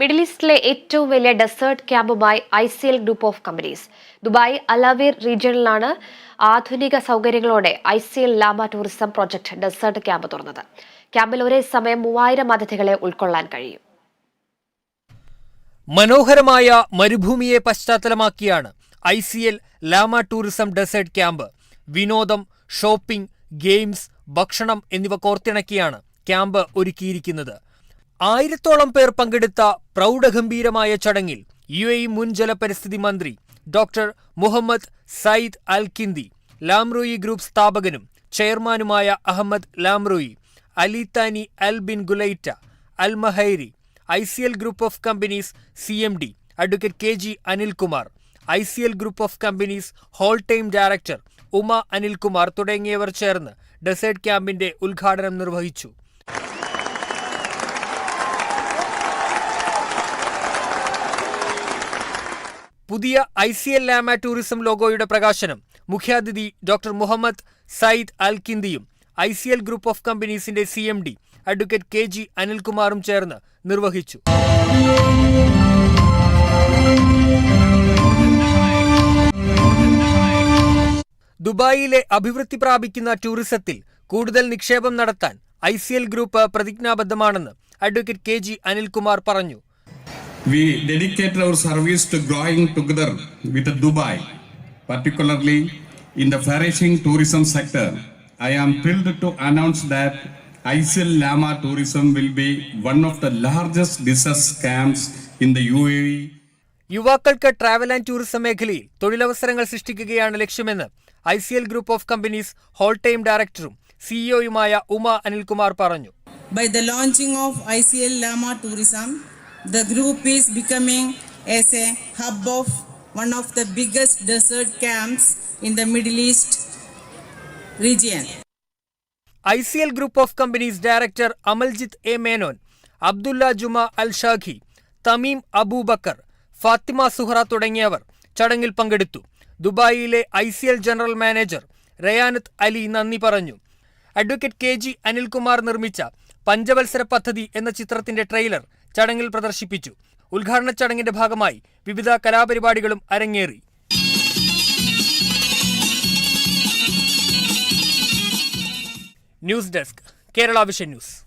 Middle ഈസ്റ്റിലെ ഏറ്റവും വലിയ desert ക്യാമ്പുമായി I C L group of companies. Dubai Al Awir റീജിയണിലാണ് ആധുനിക സൗകര്യങ്ങളോടെ I C L Lama tourism project desert camp തുറന്നത്. ക്യാമ്പിൽ ഒരേ സമയം മൂവായിരം അതിഥികളെ ഉൾക്കൊള്ളാൻ കഴിയും. മനോഹരമായ മരുഭൂമിയെ പശ്ചാത്തലമാക്കിയാണ് I C L Lama tourism desert camp. വിനോദം ഷോപ്പിംഗ് ഗെയിംസ് ഭക്ഷണം എന്നിവ കോർത്തിണക്കിയാണ് ക്യാമ്പ് ഒരുക്കിയിരിക്കുന്നത്. ആയിരത്തോളം പേർ പങ്കെടുത്ത പ്രൗഢഗംഭീരമായ ചടങ്ങിൽ യു എ മുൻ ജലപരിസ്ഥിതി മന്ത്രി doctor Mohammed Sayed Al Kindi Lamroi group സ്ഥാപകനും ചെയർമാനുമായ Ahmed Lamroi Ali Thani Al Bin Ghulaita Al Mehairi I C L group of companies C M D advocate K G Anilkumar I C L group of companies whole time director Uma Anilkumar തുടങ്ങിയവർ ചേർന്ന് desert ക്യാമ്പിന്റെ ഉദ്ഘാടനം നിർവഹിച്ചു. പുതിയ I C L Lama tourism ലോഗോയുടെ പ്രകാശനം. മുഖ്യാതിഥി doctor Mohammed Sayyid Al കിന്ദിയും I C L group of കമ്പനീസിന്റെ C M D advocate K G അനിൽകുമാറും ചേർന്ന് നിർവഹിച്ചു. ദുബായിലെ അഭിവൃദ്ധി പ്രാപിക്കുന്ന ടൂറിസത്തിൽ കൂടുതൽ നിക്ഷേപം നടത്താൻ ഐ സി എൽ ഗ്രൂപ്പ് പ്രതിജ്ഞാബദ്ധമാണെന്ന് അഡ്വക്കേറ്റ് കെ ജി അനിൽകുമാർ പറഞ്ഞു. We dedicated our service to growing together with Dubai, particularly in the flourishing tourism sector. I am thrilled to announce that ICL Lama Tourism will be one of the largest business camps in the E. UAE. യുവാക്കൾക്ക് travel and tourism മേഖലയിൽ തൊഴിലവസരങ്ങൾ സൃഷ്ടിക്കുകയാണ് ലക്ഷ്യമെന്ന് I C L group of companies whole time ഡയറക്ടറും സിഇഒയുമായ ഉമ അനിൽകുമാർ പറഞ്ഞു By the launching of ICL Lama Tourism, the group is becoming as a hub of one of the biggest desert camps in the Middle East region. Group of companies director Amaljith A Menon Abdulla Juma Al Shaqi Tameem Aboobacker Fathima Suhara തുടങ്ങിയവർ ചടങ്ങിൽ പങ്കെടുത്തു. ദുബായിയിലെ I C L general manager Rayanath Ali നന്ദി പറഞ്ഞു. Advocate K G Anilkumar നിർമ്മിച്ച പഞ്ചവത്സര പദ്ധതി എന്ന ചിത്രത്തിന്റെ ട്രെയിലർ ചടങ്ങിൽ പ്രദർശിപ്പിച്ചു. ഉദ്ഘാടന ചടങ്ങിന്റെ ഭാഗമായി വിവിധ കലാപരിപാടികളും അരങ്ങേറി. News desk Kerala vision news.